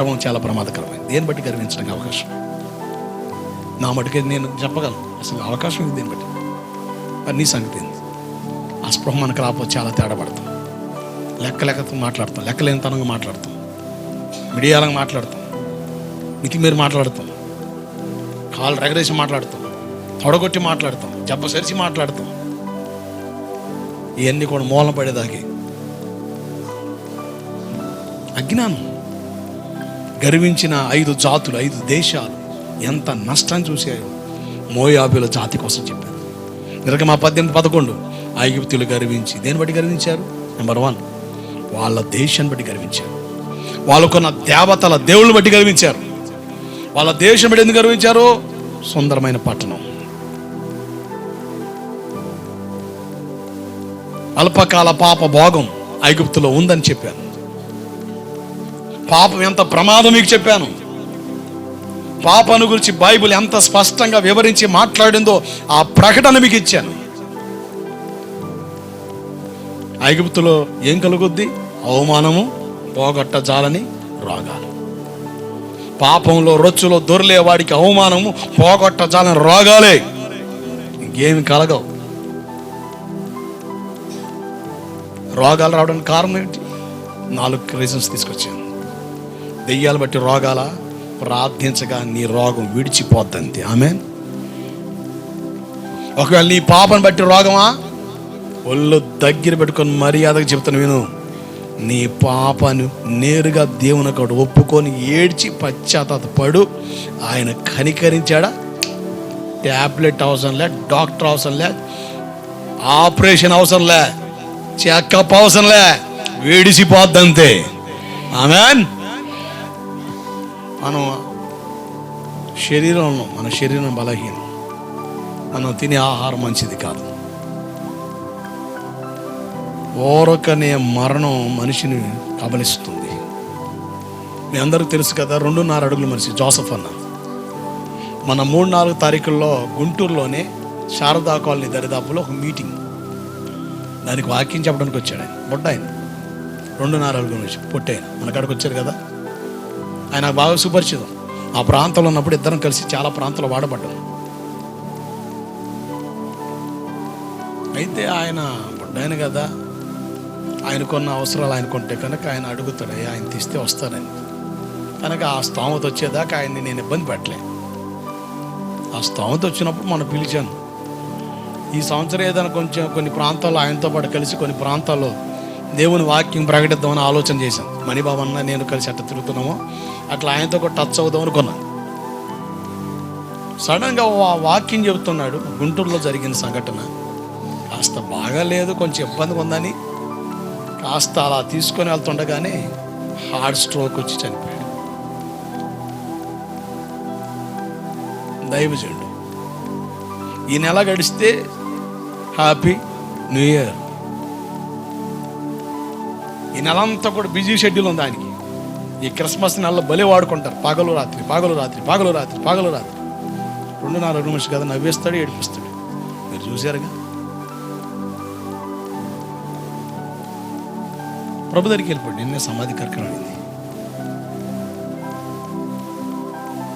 గర్వం చాలా ప్రమాదకరమైంది. దేన్ని బట్టి గర్వించడానికి అవకాశం? నా మటుకే నేను చెప్పగలను. అసలు అవకాశం ఇది దేన్ని బట్టి? మరి నీ సంగతి ఏంది? ఆ స్పృహ మనకు రాకపోతే చాలా తేడా పడతాం. లెక్క లెక్కతో మాట్లాడతాం. లెక్కలేనితనంగా మాట్లాడతాం. మిడియాలంగా మాట్లాడతాం. మితి మీరు మాట్లాడతాం. కాళ్ళు రగరేసి మాట్లాడతాం. తొడగొట్టి మాట్లాడతాం. జబ్బ సరిచి మాట్లాడతాం. ఇవన్నీ కూడా మూలం పడేదాకి. అజ్ఞానం. గర్వించిన ఐదు జాతులు ఐదు దేశాలు ఎంత నష్టాన్ని చూశాయో మోయాబుల జాతి కోసం చెప్పారు. నిర్గమా పద్దెనిమిది పదకొండు ఐగుప్తులు గర్వించి దేని బట్టి గర్వించారు? నెంబర్ వన్ వాళ్ళ దేశాన్ని బట్టి గర్వించారు. వాళ్ళకున్న దేవతల దేవుళ్ళని బట్టి గర్వించారు. వాళ్ళ దేశం బట్టి ఎందుకు గర్వించారు? సుందరమైన పట్టణం. అల్పకాల పాప భోగం ఐగుప్తులో ఉందని చెప్పారు. పాపం ఎంత ప్రమాదం మీకు చెప్పాను. పాపను గురించి బైబిల్ ఎంత స్పష్టంగా వివరించి మాట్లాడిందో ఆ ప్రకటన మీకు ఇచ్చాను. ఐగుప్తులో ఏం కలుగుద్ది? అవమానము పోగొట్ట జాలని రోగాలు. పాపంలో రొచ్చులో దొరిలే వాడికి అవమానము పోగొట్ట జాలని రోగాలే. ఇంకేమి కలగవు. రోగాలు రావడానికి కారణం ఏంటి? నాలుగు రీజన్స్ తీసుకొచ్చాను. దెయ్యాలు బట్టి రోగాల? ప్రార్థించగా నీ రోగం విడిచిపోద్దంతే. ఆమె ఒకవేళ నీ పాపను బట్టి రోగమా? ఒళ్ళు దగ్గర పెట్టుకొని మర్యాదగా చెప్తాను విను. నీ పాపను నేరుగా దేవుని ఒకటి ఒప్పుకొని ఏడ్చి పశ్చాత్తాప పడు. ఆయన కనికరించాడా? ట్యాబ్లెట్ అవసరం లే డాక్టర్ అవసరం లే ఆపరేషన్ అవసరం లే చెకప్ అవసరం లే విడిచిపోద్దంతే. ఆమెన్. మనం శరీరంలో మన శరీరం బలహీనం. మనం తినే ఆహారం మంచిది కాదు. ఓరకనే మరణం మనిషిని కబలిస్తుంది. మీ అందరికీ తెలుసు కదా రెండున్నర అడుగులు మనిషి జోసఫ్ అన్న. మన మూడు నాలుగు తారీఖుల్లో గుంటూరులోనే శారదా కాలనీ దరిదాపులో ఒక మీటింగ్. దానికి వాక్యం చెప్పడానికి వచ్చాడు ఆయన. బొడ్డ ఆయన రెండున్నర అడుగుల నుంచి పొట్టాయన. మన కాడికి వచ్చారు కదా? ఆయన బాగా సుపరిచితం. ఆ ప్రాంతంలో ఉన్నప్పుడు ఇద్దరం కలిసి చాలా ప్రాంతాలు వాడబడ్డాం. అయితే ఆయన బుడ్డాయన కదా ఆయనకున్న అవసరాలు ఆయనకుంటే కనుక ఆయన అడుగుతాడు ఆయన తీస్తే వస్తానని. కనుక ఆ స్తోమత వచ్చేదాకా ఆయన్ని నేను ఇబ్బంది పెట్టలే. ఆ స్తోమత వచ్చినప్పుడు మనం పిలిచాను ఈ సంవత్సరం ఏదైనా కొంచెం కొన్ని ప్రాంతాల్లో ఆయనతో పాటు కలిసి కొన్ని ప్రాంతాల్లో దేవుని వాక్యం ప్రకటిద్దామని ఆలోచన చేశాను మణిబాబు అన్న నేను కలిసి అట్ట తిరుగుతున్నామో. అట్లా ఆయనతో కూడా టచ్ అవుదాం అనుకున్నాను సడన్గా వాక్యం చెబుతున్నాడు. గుంటూరులో జరిగిన సంఘటన. కాస్త బాగాలేదు కొంచెం ఇబ్బందిగా ఉందని. కాస్త అలా తీసుకొని వెళ్తుండగానే హార్ట్ స్ట్రోక్ వచ్చి చనిపోయాడు. దైవజనుడు. ఈ నెల గడిస్తే హ్యాపీ న్యూ ఇయర్. ఈ నెలంతా కూడా బిజీ షెడ్యూల్ ఉంది ఆయనకి. ఈ క్రిస్మస్ నెలలో బలి వాడుకుంటారు. పగలు రాత్రి పగలు రాత్రి పగలు రాత్రి పగలు రాత్రి. రెండు నాలుగు నిమిషం కదా నవ్వేస్తాడు ఏడిపిస్తాడు. మీరు చూశారుగా? ప్రభు దగ్గరికి వెళ్ళిపోయి నిన్నే సమాధి కార్యక్రమం అయింది.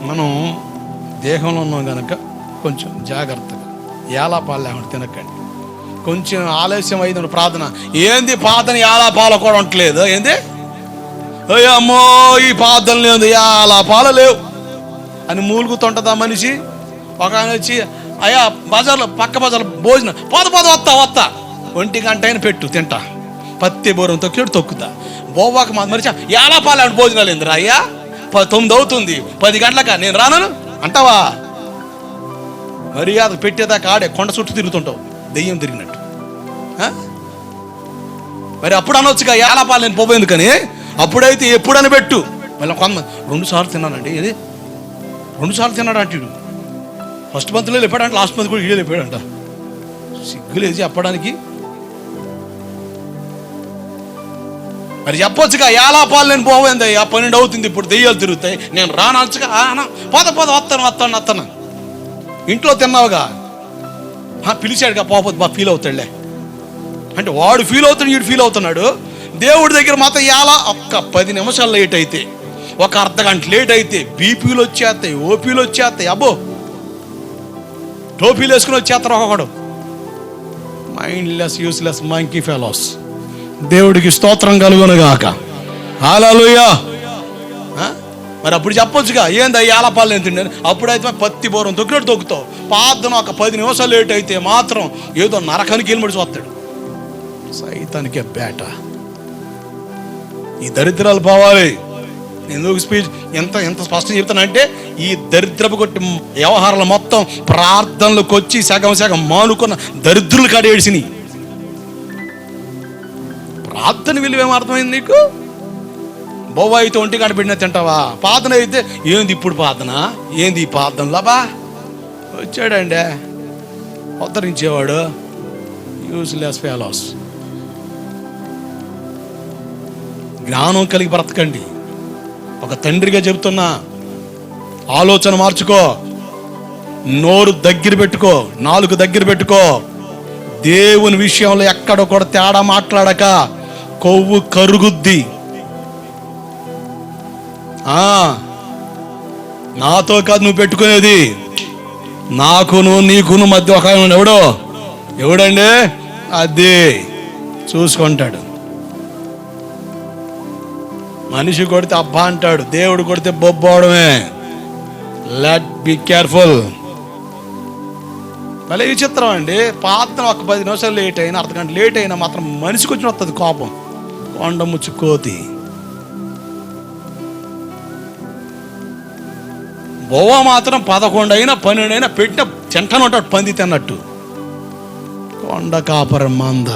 మనం దేహంలో ఉన్నాం కనుక కొంచెం జాగ్రత్తగా. ఏలాపాలు లేకుండా తినకండి. కొంచెం ఆలస్యం అయింది ప్రార్థన. ఏంది ప్రార్థన ఏలాపాల కూడా ఉండట్లేదు ఏంది? అయ్యో అమ్మో ఈ పాతలు లేదు ఏలాపాల లేవు? అని మూలుగుతుంటదా మనిషి? ఒక ఆయన వచ్చి అయ్యా బజార్లో పక్క బజార్లో భోజనం. పోత పోత వస్తా వస్తా ఒంటి గంట అయిన పెట్టు తింటా. పత్తి బోరం తొక్కిడు తొక్కుతా. బోవాక మా మరిచా ఎలా పాలాంటి భోజనాలు ఏందిరా అయ్యా? ప- తొమ్మిది అవుతుంది. పది గంటలక? నేను రాను అంటావా? మర్యాద పెట్టేదాకా ఆడే కొండ చుట్టూ తిరుగుతుంటావు. దెయ్యం తిరిగినట్టు. మరి అప్పుడు అనొచ్చుగా ఏలాపాలు నేను పోపోయింది కానీ అప్పుడైతే ఎప్పుడని పెట్టు. మళ్ళీ కొంత రెండు సార్లు తిన్నానండి. ఏది? రెండు సార్లు తిన్నాడు అంటే ఫస్ట్ మంత్లో లేపాడంట లాస్ట్ మంత్ కూడా వీడే లేపాడంట. సిగ్గులేసి చెప్పడానికి. మరి చెప్పొచ్చుగా ఎలా పాలు నేను పోయింది ఆ పన్నెండు అవుతుంది ఇప్పుడు దెయ్యాలు తిరుగుతాయి. నేను రానొచ్చుగా ఆ, అన్న, పోత పోత వస్తాను వస్తాను వస్తాను ఇంట్లో తిన్నావుగా? పిలిచాడుగా పోకపోతే బా ఫీల్ అవుతాడులే. అంటే వాడు ఫీల్ అవుతాడు వీడు ఫీల్ అవుతున్నాడు. దేవుడి దగ్గర మాత్రం ఎలా ఒక్క పది నిమిషాలు లేట్ అయితే ఒక అర్ధ గంట లేట్ అయితే బీపీలు వచ్చేస్తాయి ఓపీలు వచ్చేస్తాయి. అబ్బో! టోపీలు వేసుకుని వచ్చేస్తారు ఒకడు? మైండ్లెస్ యూస్లెస్ మంకీ ఫెలోస్ దేవుడికి స్తోత్రం కలుగునుగాక హాలూయా మరి అప్పుడు చెప్పొచ్చుగా ఏందా అయ్యి ఆలపాలు ఎంత తిండి? అప్పుడైతే పత్తి బోరం తొక్కినట్టు తొక్కుతావు. పాదను ఒక పది నిమిషాలు లేట్ అయితే మాత్రం ఏదో నరకానికి వెళ్ళి వస్తాడు సైతానికే బేట. ఈ దరిద్రాలు పోవాలి. ఎందుకు స్పీచ్ ఎంత ఎంత స్పష్టంగా చెప్తానంటే ఈ దరిద్రపు కొట్టి వ్యవహారాలు మొత్తం ప్రార్థనలకు వచ్చి సగం సగం మానుకున్న దరిద్రులు కాడ ప్రార్థన విలువ ఏమర్థమైంది నీకు? బొవ్వ అయితే ఒంటి కాడ పెట్టిన తింటావా? పాదన అయితే ఏంది ఇప్పుడు పాదన ఏంది ఈ పాదనలా వచ్చాడండి. ఉద్ధరించేవాడు యూస్లెస్ ఫెలోస్ జ్ఞానం కలిగి బ్రతకండి. ఒక తండ్రిగా చెబుతున్నా ఆలోచన మార్చుకో. నోరు దగ్గర పెట్టుకో. నాలుగు దగ్గర పెట్టుకో. దేవుని విషయంలో ఎక్కడ కూడా తేడా మాట్లాడక కొవ్వు కరుగుద్ది. నాతో కాదు నువ్వు పెట్టుకునేది. నాకును నీకును మధ్య ఒక ఆయన ఎవడో? ఎవడండి? అది చూసుకుంటాడు. మనిషి కొడితే అబ్బా అంటాడు. దేవుడు కొడితే బొబ్బవడమే లెట్ బి కేర్ఫుల్ భలే విచిత్రం అండి. పాత్ర ఒక పది నిమిషాలు లేట్ అయినా అర్ధ గంట లేట్ అయినా మాత్రం మనిషికి వచ్చిన వస్తుంది కోపం. కొండ ముచ్చుకోతి. బొవ్వ మాత్రం పదకొండు అయినా పన్నెండు అయినా పెట్టిన చెంటను ఉంటాడు పంది తిన్నట్టు కొండ కాపరం మంద.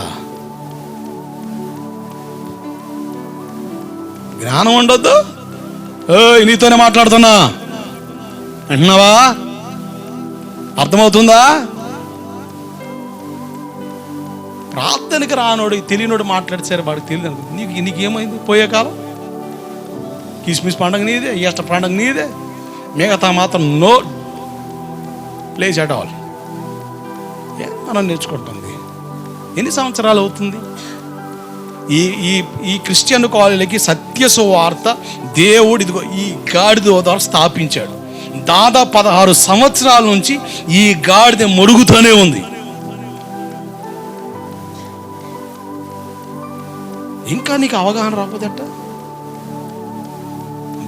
జ్ఞానం ఉండొద్దు? ఓయ్ నీతోనే మాట్లాడుతున్నా. అంటున్నావా అర్థమవుతుందా? ప్రార్థనకి రానోడు తెలియనోడు మాట్లాడితే వాడికి తెలియదు నీకు నీకేమైంది? పోయే కాలం? కిస్మిస్ పండుగ నీదే ఈస్టర్ పండుగ నీదే. మిగతా మాత్రం నో ప్లేస్ అట్ ఆల్. మనం నేర్చుకుంటుంది. ఎన్ని సంవత్సరాలు అవుతుంది? ఈ ఈ ఈ క్రిస్టియన్ కాలేజీలకి సత్య సువార్త దేవుడు ఇదిగో ఈ గాడిద ద్వారా స్థాపించాడు. దాదాపు పదహారు సంవత్సరాల నుంచి ఈ గాడిద మరుగుతూనే ఉంది. ఇంకా నీకు అవగాహన రాకపోతే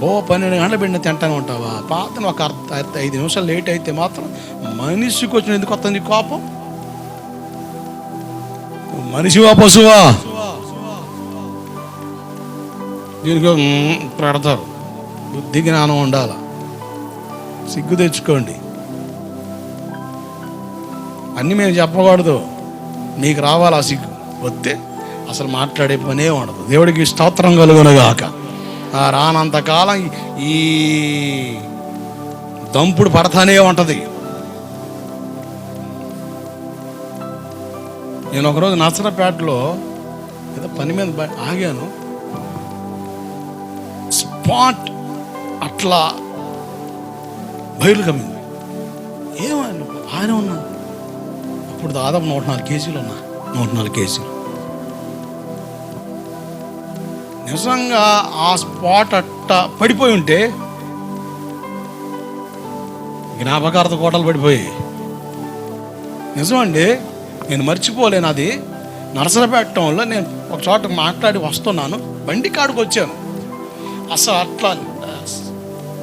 బో పన్నెండు గంటల బిడ్డ తింటానే ఉంటావా? పాతను ఒక అర్ధ ఐదు నిమిషాలు లేట్ అయితే మాత్రం మనిషికి వచ్చిన ఎందుకు వస్తుంది కోపం? మనిషివా పశువా? దీనికి పెడతారు. బుద్ధి జ్ఞానం ఉండాల. సిగ్గు తెచ్చుకోండి. అన్నీ మేము చెప్పకూడదు. నీకు రావాలి ఆ సిగ్గు? వస్తే అసలు మాట్లాడే పనే ఉండదు. దేవుడికి స్తోత్రం కలుగునుగాక ఆ ఈ దంపుడు పడతానే ఉంటుంది. నేను ఒకరోజు నర్సరాపేటలో ఏదో పని మీద ఆగాను. స్పాట్ అట్లా బయలు కమ్మింది. ఏమన్నా బాగానే ఉన్నా. అప్పుడు దాదాపు నూట నాలుగు కేజీలు ఉన్నా. నూట నాలుగు కేజీలు. నిజంగా ఆ స్పాట్ అట్ట పడిపోయి ఉంటే జ్ఞాపకార్థ కోటలు పడిపోయాయి. నిజమండి నేను మర్చిపోలేను అది. నరసరపేటంలో నేను ఒక చోట మాట్లాడి వస్తున్నాను బండి కాడికి వచ్చాను. అసలు అట్లా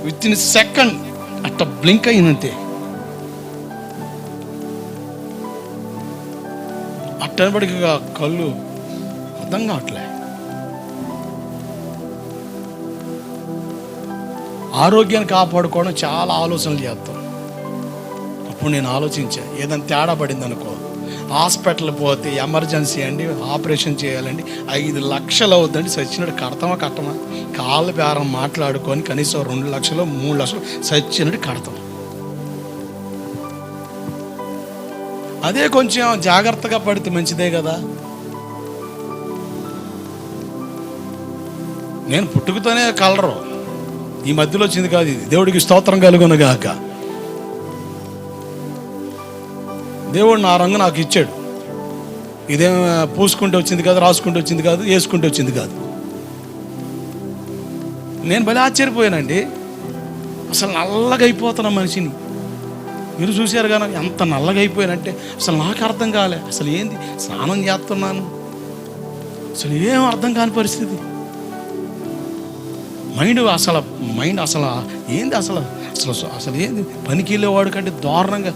విత్ ఇన్ సెకండ్ అట్లా బ్లింక్ అయిందంతే. అట్టనబడికి కళ్ళు అర్థం కావట్లే. ఆరోగ్యాన్ని కాపాడుకోవడం చాలా ఆలోచనలు చేస్తాం. అప్పుడు నేను ఆలోచించా ఏదైనా తేడా పడింది అనుకో హాస్పిటల్ పోతే ఎమర్జెన్సీ అండి ఆపరేషన్ చేయాలండి ఐదు లక్షలు అవుతుందండి సచ్చినట్టు కడతామా కట్టమా? కాళ్ళ బేరం మాట్లాడుకొని కనీసం రెండు లక్షలు మూడు లక్షలు సచ్చినట్టు కడతాం. అదే కొంచెం జాగ్రత్తగా పడితే మంచిదే కదా. నేను పుట్టుకతోనే కలరు. ఈ మధ్యలో వచ్చింది కాదు ఇది. దేవుడికి స్తోత్రం కలుగునగాక దేవుడు నా రంగు నాకు ఇచ్చాడు. ఇదేం పూసుకుంటూ వచ్చింది కాదు రాసుకుంటూ వచ్చింది కాదు వేసుకుంటూ వచ్చింది కాదు. నేను భలే ఆశ్చర్యపోయానండి. అసలు నల్లగా అయిపోతున్నా మనిషిని. మీరు చూశారు కానీ ఎంత నల్లగా అయిపోయానంటే అసలు నాకు అర్థం కాలే. అసలు ఏంది? స్నానం చేస్తున్నాను. అసలు ఏం అర్థం కాని పరిస్థితి. మైండ్ అసలు మైండ్ అసలు ఏంది అసలు? అసలు అసలు ఏంది? పనికి వెళ్ళేవాడు కంటే దారుణంగా.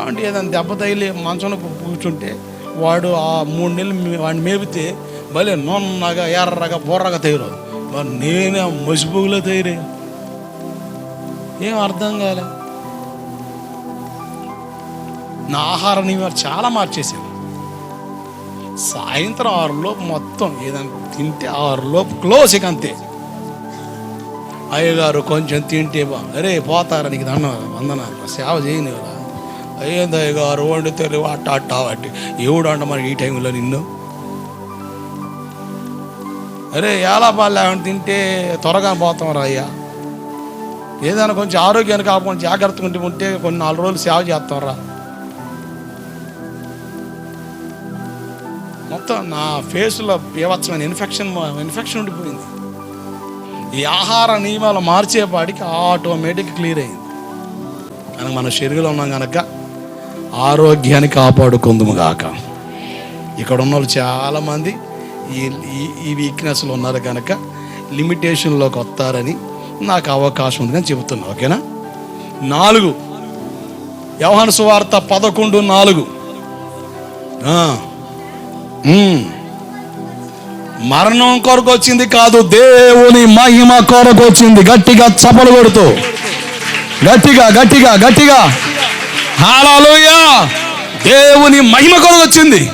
ఏమంటే ఏదైనా దెబ్బ తగిలి మంచంలో కూర్చుంటే వాడు ఆ మూడు నెలలు వాడిని మేపితే భలే నొన్నగా ఎర్రగా బొర్రగా తయారు మరి నేనే మసిపోగులో తయారే. ఏం అర్థం కాలే. నా ఆహారం చాలా మార్చేసాను సాయంత్రం ఆరులోపు మొత్తం ఏదైనా తింటే ఆరులోపు క్లోజ్ ఇక అంతే. అయ్యగారు కొంచెం తింటే అరే పోతారా నీకు దండ వందనాలు. సేవ చేయనివరా అయ్యేది అయ్యగారు వండితే అట్ట అట్ట అట్టి. ఎవడు అంట మనకి ఈ టైంలో నిన్ను? అరే ఎలా పాలు లేకుండా తింటే త్వరగా పోతాం రా అయ్యా. ఏదైనా కొంచెం ఆరోగ్యాన్ని కాకుండా జాగ్రత్తగా ఉంటే ఉంటే కొన్ని నాలుగు రోజులు సేవ చేస్తాం రా. మొత్తం నా ఫేస్లో బీభత్సమైన ఇన్ఫెక్షన్ ఇన్ఫెక్షన్ ఉండిపోయింది. ఈ ఆహార నియమాలు మార్చేపాటికి ఆటోమేటిక్ క్లియర్ అయింది కనుక మన శరీరంలో ఉన్నాం కనుక ఆరోగ్యాన్ని కాపాడుకుందుము గాక. ఇక్కడ ఉన్న వాళ్ళు చాలామంది ఈ ఈ- ఈ వీక్నెస్లో ఉన్నారు కనుక లిమిటేషన్లోకి వస్తారని నాకు అవకాశం ఉందని చెబుతున్నా ఓకేనా? నాలుగు. వ్యవహార సువార్త పదకొండు నాలుగు. మరణం కొరకు వచ్చింది కాదు దేవుని మహిమ కొరకు వచ్చింది. గట్టిగా చపలు కొడుతూ. గట్టిగా గట్టిగా గట్టిగా. హాలూయా! దేవుని మహిమ కొరకు వచ్చింది.